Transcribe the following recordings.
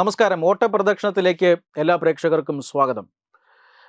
നമസ്കാരം. ഓട്ടപ്രദക്ഷിണത്തിലേക്ക് എല്ലാ പ്രേക്ഷകർക്കും സ്വാഗതം.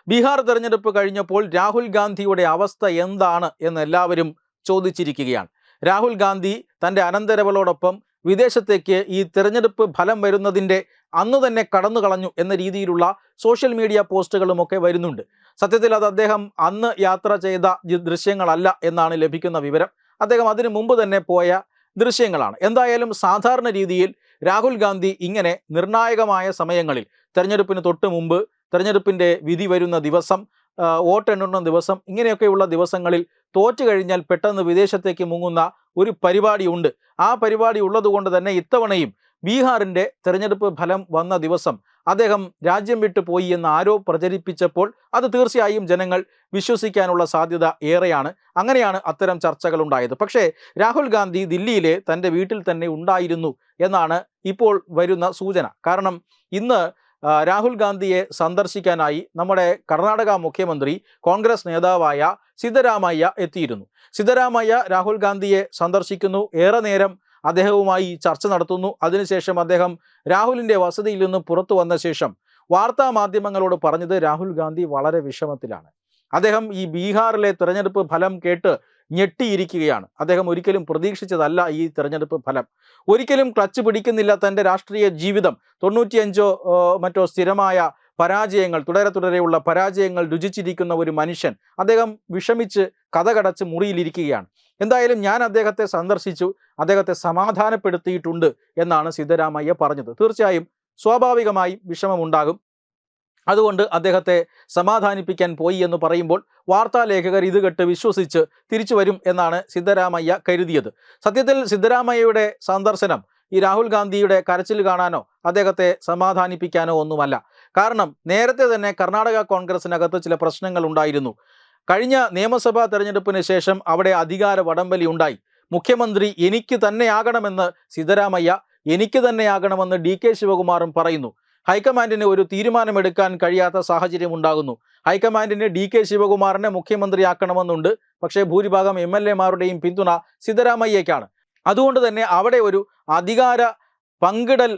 ബീഹാർ തെരഞ്ഞെടുപ്പ് കഴിഞ്ഞപ്പോൾ രാഹുൽ ഗാന്ധിയുടെ അവസ്ഥ എന്താണ് എന്ന് എല്ലാവരും ചോദിച്ചിരിക്കുകയാണ്. രാഹുൽ ഗാന്ധി തന്റെ അനന്തരവളോടൊപ്പം വിദേശത്തേക്ക് ഈ തെരഞ്ഞെടുപ്പ് ഫലം വരുന്നതിന്റെ അന്ന് തന്നെ കടന്നു കളഞ്ഞു എന്ന രീതിയിലുള്ള സോഷ്യൽ മീഡിയ പോസ്റ്റുകളുമൊക്കെ വരുന്നുണ്ട്. സത്യത്തിൽ അത് അദ്ദേഹം അന്ന് യാത്ര ചെയ്ത ദൃശ്യങ്ങളല്ല എന്നാണ് ലഭിക്കുന്ന വിവരം. അദ്ദേഹം അതിനു മുമ്പ് തന്നെ പോയ ദൃശ്യങ്ങളാണ്. എന്തായാലും സാധാരണ രീതിയിൽ രാഹുൽ ഗാന്ധി ഇങ്ങനെ നിർണായകമായ സമയങ്ങളിൽ തെരഞ്ഞെടുപ്പിന് തൊട്ട് മുമ്പ് തെരഞ്ഞെടുപ്പിന്റെ വിധി വരുന്ന ദിവസം വോട്ട് വോട്ടെണ്ണുന്ന ദിവസം ഇങ്ങനെയൊക്കെയുള്ള ദിവസങ്ങളിൽ തോറ്റു കഴിഞ്ഞാൽ പെട്ടെന്ന് വിദേശത്തേക്ക് മുങ്ങുന്ന ഒരു പരിപാടിയുണ്ട് ആ പരിപാടി ഉള്ളതുകൊണ്ട് തന്നെ ഇത്തവണയും ബീഹാറിന്റെ തെരഞ്ഞെടുപ്പ് ഫലം വന്ന ദിവസം അദ്ദേഹം രാജ്യം വിട്ടു പോയി എന്ന് ആരോ പ്രചരിപ്പിച്ചപ്പോൾ അത് തീർച്ചയായും ജനങ്ങൾ വിശ്വസിക്കാനുള്ള സാധ്യത ഏറെയാണ്. അങ്ങനെയാണ് അത്തരം ചർച്ചകൾ ഉണ്ടായത്. പക്ഷേ രാഹുൽ ഗാന്ധി ദില്ലിയിലെ തന്റെ വീട്ടിൽ തന്നെ ഉണ്ടായിരുന്നു എന്നാണ് ഇപ്പോൾ വരുന്ന സൂചന. കാരണം ഇന്ന് രാഹുൽ ഗാന്ധിയെ സന്ദർശിക്കാനായി നമ്മുടെ കർണാടക മുഖ്യമന്ത്രി കോൺഗ്രസ് നേതാവായ സിദ്ധരാമയ്യ എത്തിയിരുന്നു. സിദ്ധരാമയ്യ രാഹുൽ ഗാന്ധിയെ സന്ദർശിക്കുന്നു. ഏറെ നേരം അദ്ദേഹവുമായി ചർച്ച നടത്തുന്നു. അതിനുശേഷം അദ്ദേഹം രാഹുലിന്റെ വസതിയിൽ നിന്ന് പുറത്തു വന്ന ശേഷം വാർത്താ മാധ്യമങ്ങളോട് പറഞ്ഞത് രാഹുൽ ഗാന്ധി വളരെ വിഷമത്തിലാണ്. അദ്ദേഹം ഈ ബീഹാറിലെ തിരഞ്ഞെടുപ്പ് ഫലം കേട്ട് ഞെട്ടിയിരിക്കുകയാണ്. അദ്ദേഹം ഒരിക്കലും പ്രതീക്ഷിച്ചതല്ല ഈ തെരഞ്ഞെടുപ്പ് ഫലം. ഒരിക്കലും ക്ലച്ച് പിടിക്കുന്നില്ല തന്റെ രാഷ്ട്രീയ ജീവിതം. തൊണ്ണൂറ്റിയഞ്ചോ മറ്റോ സ്ഥിരമായ പരാജയങ്ങൾ തുടരെ തുടരെയുള്ള പരാജയങ്ങൾ രുചിച്ചിരിക്കുന്ന ഒരു മനുഷ്യൻ അദ്ദേഹം വിഷമിച്ച് കഥകടച്ച് മുറിയിലിരിക്കുകയാണ്. എന്തായാലും ഞാൻ അദ്ദേഹത്തെ സന്ദർശിച്ചു അദ്ദേഹത്തെ സമാധാനപ്പെടുത്തിയിട്ടുണ്ട് എന്നാണ് സിദ്ധരാമയ്യ പറഞ്ഞത്. തീർച്ചയായും സ്വാഭാവികമായും വിഷമമുണ്ടാകും. അതുകൊണ്ട് അദ്ദേഹത്തെ സമാധാനിപ്പിക്കാൻ പോയി എന്ന് പറയുമ്പോൾ വാർത്താലേഖകർ ഇത് കെട്ട് വിശ്വസിച്ച് തിരിച്ചു വരും എന്നാണ് സിദ്ധരാമയ്യ കരുതിയത്. സത്യത്തിൽ സിദ്ധരാമയ്യയുടെ സന്ദർശനം ഈ രാഹുൽ ഗാന്ധിയുടെ കരച്ചിൽ കാണാനോ അദ്ദേഹത്തെ സമാധാനിപ്പിക്കാനോ ഒന്നുമല്ല. കാരണം നേരത്തെ തന്നെ കർണാടക കോൺഗ്രസിനകത്ത് ചില പ്രശ്നങ്ങൾ ഉണ്ടായിരുന്നു. കഴിഞ്ഞ നിയമസഭാ തെരഞ്ഞെടുപ്പിന് ശേഷം അവിടെ അധികാര വടംവലി ഉണ്ടായി. മുഖ്യമന്ത്രി എനിക്ക് തന്നെയാകണമെന്ന് സിദ്ധരാമയ്യ എനിക്ക് തന്നെയാകണമെന്ന് ഡി കെ ശിവകുമാറും പറയുന്നു. ഹൈക്കമാൻഡിന് ഒരു തീരുമാനമെടുക്കാൻ കഴിയാത്ത സാഹചര്യം ഉണ്ടാകുന്നു. ഹൈക്കമാൻഡിന് ഡി കെ ശിവകുമാറിനെ മുഖ്യമന്ത്രിയാക്കണമെന്നുണ്ട്. പക്ഷേ ഭൂരിഭാഗം എം എൽ എമാരുടെയും പിന്തുണ സിദ്ധരാമയ്യക്കാണ് അതുകൊണ്ട് തന്നെ അവിടെ ഒരു അധികാര പങ്കിടൽ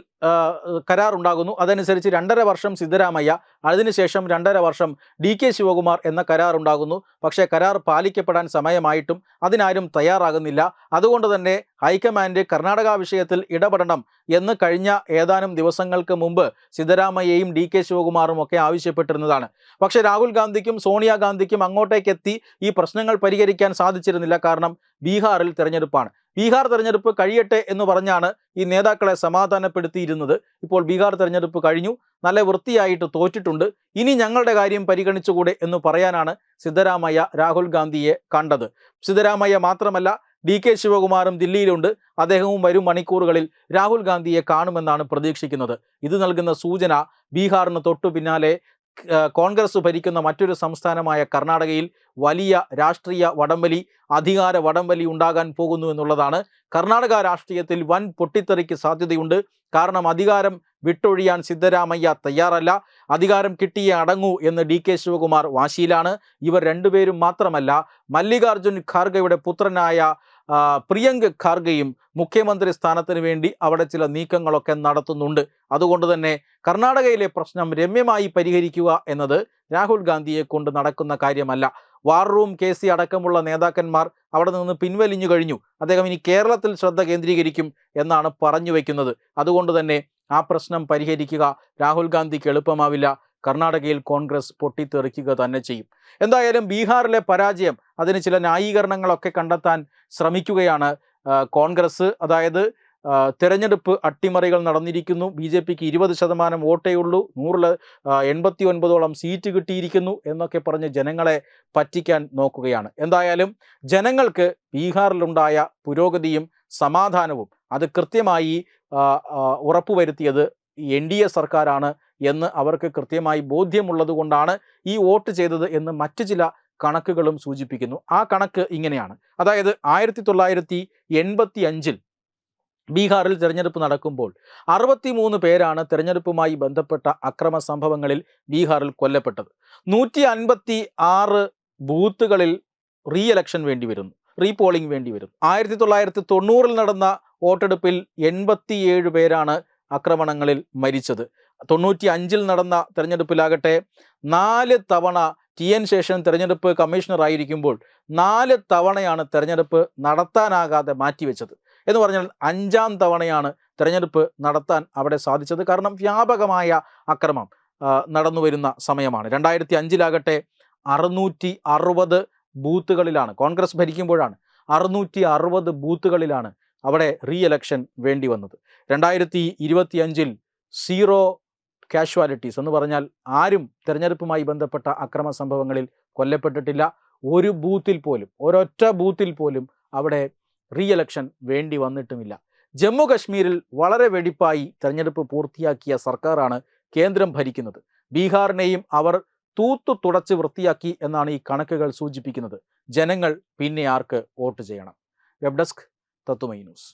കരാർ ഉണ്ടാകുന്നു. അതനുസരിച്ച് രണ്ടര വർഷം സിദ്ധരാമയ്യ അതിനുശേഷം രണ്ടര വർഷം ഡി കെ ശിവകുമാർ എന്ന കരാർ ഉണ്ടാകുന്നു. പക്ഷേ കരാർ പാലിക്കപ്പെടാൻ സമയമായിട്ടും അതിനാരും തയ്യാറാകുന്നില്ല. അതുകൊണ്ട് തന്നെ ഹൈക്കമാൻഡ് കർണാടക വിഷയത്തിൽ ഇടപെടണം എന്ന് കഴിഞ്ഞ ഏതാനും ദിവസങ്ങൾക്ക് മുമ്പ് സിദ്ധരാമയ്യയും ഡി കെ ശിവകുമാറും ഒക്കെ ആവശ്യപ്പെട്ടിരുന്നതാണ്. പക്ഷേ രാഹുൽ ഗാന്ധിക്കും സോണിയാഗാന്ധിക്കും അങ്ങോട്ടേക്കെത്തി ഈ പ്രശ്നങ്ങൾ പരിഹരിക്കാൻ സാധിച്ചിരുന്നില്ല. കാരണം ബീഹാറിൽ തെരഞ്ഞെടുപ്പാണ്. ബീഹാർ തെരഞ്ഞെടുപ്പ് കഴിയട്ടെ എന്ന് പറഞ്ഞാണ് ഈ നേതാക്കളെ സമാധാനപ്പെടുത്തിയിരുന്നത്. ഇപ്പോൾ ബീഹാർ തെരഞ്ഞെടുപ്പ് കഴിഞ്ഞു. നല്ല വൃത്തിയായിട്ട് തോറ്റിട്ടുണ്ട്. ഇനി ഞങ്ങളുടെ കാര്യം പരിഗണിച്ചുകൂടെ എന്ന് പറയാനാണ് സിദ്ധരാമയ്യ രാഹുൽ ഗാന്ധിയെ കണ്ടത്. സിദ്ധരാമയ്യ മാത്രമല്ല ഡി കെ ശിവകുമാറും ദില്ലിയിലുണ്ട്. അദ്ദേഹവും വരും മണിക്കൂറുകളിൽ രാഹുൽ ഗാന്ധിയെ കാണുമെന്നാണ് പ്രതീക്ഷിക്കുന്നത്. ഇത് നൽകുന്ന സൂചന ബീഹാറിന് തൊട്ടു പിന്നാലെ കോൺഗ്രസ് ഭരിക്കുന്ന മറ്റൊരു സംസ്ഥാനമായ കർണാടകയിൽ വലിയ രാഷ്ട്രീയ വടംവലി അധികാര വടംവലി ഉണ്ടാകാൻ പോകുന്നു എന്നുള്ളതാണ്. കർണാടക രാഷ്ട്രീയത്തിൽ വൻ പൊട്ടിത്തെറിക്ക് സാധ്യതയുണ്ട്. കാരണം അധികാരം വിട്ടൊഴിയാൻ സിദ്ധരാമയ്യ തയ്യാറല്ല. അധികാരം കിട്ടിയേ അടങ്ങൂ എന്ന് ഡി കെ ശിവകുമാർ വാശിയിലാണ്. ഇവർ രണ്ടുപേരും മാത്രമല്ല മല്ലികാർജുൻ ഖാർഗയുടെ പുത്രനായ പ്രിയങ്ക് ഖാർഗെയും മുഖ്യമന്ത്രി സ്ഥാനത്തിന് വേണ്ടി അവിടെ ചില നീക്കങ്ങളൊക്കെ നടത്തുന്നുണ്ട്. അതുകൊണ്ട് തന്നെ കർണാടകയിലെ പ്രശ്നം രമ്യമായി പരിഹരിക്കുക എന്നത് രാഹുൽ ഗാന്ധിയെ കൊണ്ട് നടക്കുന്ന കാര്യമല്ല. വാർ റൂം കെ സി അടക്കമുള്ള നേതാക്കന്മാർ അവിടെ നിന്ന് പിൻവലിഞ്ഞു കഴിഞ്ഞു. അദ്ദേഹം ഇനി കേരളത്തിൽ ശ്രദ്ധ കേന്ദ്രീകരിക്കും എന്നാണ് പറഞ്ഞു വയ്ക്കുന്നത് അതുകൊണ്ട് തന്നെ ആ പ്രശ്നം പരിഹരിക്കുക രാഹുൽ ഗാന്ധിക്ക് എളുപ്പമാവില്ല. കർണാടകയിൽ കോൺഗ്രസ് പൊട്ടിത്തെറിക്കുക തന്നെ ചെയ്യും. എന്തായാലും ബീഹാറിലെ പരാജയം അതിന് ചില ന്യായീകരണങ്ങളൊക്കെ കണ്ടെത്താൻ ശ്രമിക്കുകയാണ് കോൺഗ്രസ്. അതായത് തെരഞ്ഞെടുപ്പ് അട്ടിമറികൾ നടന്നിരിക്കുന്നു. ബി ജെ പിക്ക് ഇരുപത് ശതമാനം വോട്ടേ ഉള്ളൂ. നൂറിൽ എൺപത്തി ഒൻപതോളം സീറ്റ് കിട്ടിയിരിക്കുന്നു എന്നൊക്കെ പറഞ്ഞ് ജനങ്ങളെ പറ്റിക്കാൻ നോക്കുകയാണ്. എന്തായാലും ജനങ്ങൾക്ക് ബീഹാറിലുണ്ടായ പുരോഗതിയും സമാധാനവും അത് കൃത്യമായി ഉറപ്പുവരുത്തിയത് എൻ ഡി എ സർക്കാരാണ് എന്ന് അവർക്ക് കൃത്യമായി ബോധ്യമുള്ളതുകൊണ്ടാണ് ഈ വോട്ട് ചെയ്തത് എന്ന് മറ്റു ചില കണക്കുകളും സൂചിപ്പിക്കുന്നു. ആ കണക്ക് ഇങ്ങനെയാണ്. അതായത് ആയിരത്തി തൊള്ളായിരത്തി എൺപത്തി അഞ്ചിൽ ബീഹാറിൽ തിരഞ്ഞെടുപ്പ് നടക്കുമ്പോൾ അറുപത്തിമൂന്ന് പേരാണ് തിരഞ്ഞെടുപ്പുമായി ബന്ധപ്പെട്ട അക്രമ സംഭവങ്ങളിൽ ബീഹാറിൽ കൊല്ലപ്പെട്ടത്. നൂറ്റി അൻപത്തി ആറ് ബൂത്തുകളിൽ റീ എലക്ഷൻ വേണ്ടി വരുന്നു. റീപോളിംഗ് വേണ്ടി വരും ആയിരത്തി തൊള്ളായിരത്തി തൊണ്ണൂറിൽ നടന്ന വോട്ടെടുപ്പിൽ എൺപത്തിയേഴ് പേരാണ് ആക്രമണങ്ങളിൽ മരിച്ചത്. തൊണ്ണൂറ്റി അഞ്ചിൽ നടന്ന തെരഞ്ഞെടുപ്പിലാകട്ടെ നാല് തവണ ടി എൻ ശേഷൻ തെരഞ്ഞെടുപ്പ് കമ്മീഷണറായിരിക്കുമ്പോൾ നാല് തവണയാണ് തെരഞ്ഞെടുപ്പ് നടത്താനാകാതെ മാറ്റിവെച്ചത്. എന്ന് പറഞ്ഞാൽ അഞ്ചാം തവണയാണ് തെരഞ്ഞെടുപ്പ് നടത്താൻ അവിടെ സാധിച്ചത്. കാരണം വ്യാപകമായ അക്രമം നടന്നു വരുന്ന സമയമാണ്. രണ്ടായിരത്തി അഞ്ചിലാകട്ടെ അറുന്നൂറ്റി അറുപത് ബൂത്തുകളിലാണ് കോൺഗ്രസ് ഭരിക്കുമ്പോഴാണ് അറുന്നൂറ്റി അറുപത് ബൂത്തുകളിലാണ് അവിടെ റീ എലക്ഷൻ വേണ്ടി വന്നത്. രണ്ടായിരത്തി ഇരുപത്തി അഞ്ചിൽ സീറോ കാഷ്വാലിറ്റീസ് എന്ന് പറഞ്ഞാൽ ആരും തെരഞ്ഞെടുപ്പുമായി ബന്ധപ്പെട്ട അക്രമ സംഭവങ്ങളിൽ കൊല്ലപ്പെട്ടിട്ടില്ല. ഒരു ബൂത്തിൽ പോലും ഒരൊറ്റ ബൂത്തിൽ പോലും അവിടെ റീ എലക്ഷൻ വേണ്ടി വന്നിട്ടുമില്ല. ജമ്മു കശ്മീരിൽ വളരെ വെടിപ്പായി തെരഞ്ഞെടുപ്പ് പൂർത്തിയാക്കിയ സർക്കാരാണ് കേന്ദ്രം ഭരിക്കുന്നത്. ബീഹാറിനെയും അവർ തൂത്തു തുടച്ച് വൃത്തിയാക്കി എന്നാണ് ഈ കണക്കുകൾ സൂചിപ്പിക്കുന്നത്. ജനങ്ങൾ പിന്നെ ആർക്ക് വോട്ട് ചെയ്യണം? വെബ് ഡെസ്ക് തത്തുമൈ ന്യൂസ്.